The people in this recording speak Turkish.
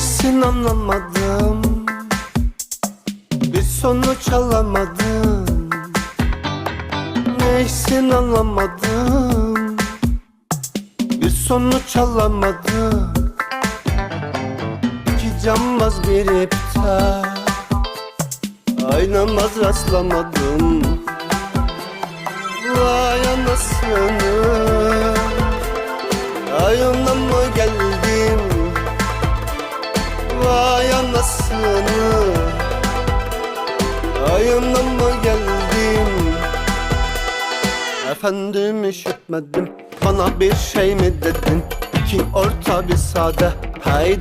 Neysin anlamadım. Bir sonuç alamadım. Neysin anlamadım. Bir sonuç alamadım. İki cambaz bir iptal. Aynamaz rastlamadım. Vay anasını Anasını Ayına mı geldim Efendim işitmedim. Bana bir şey mi dedin? İki orta bir sade. Haydi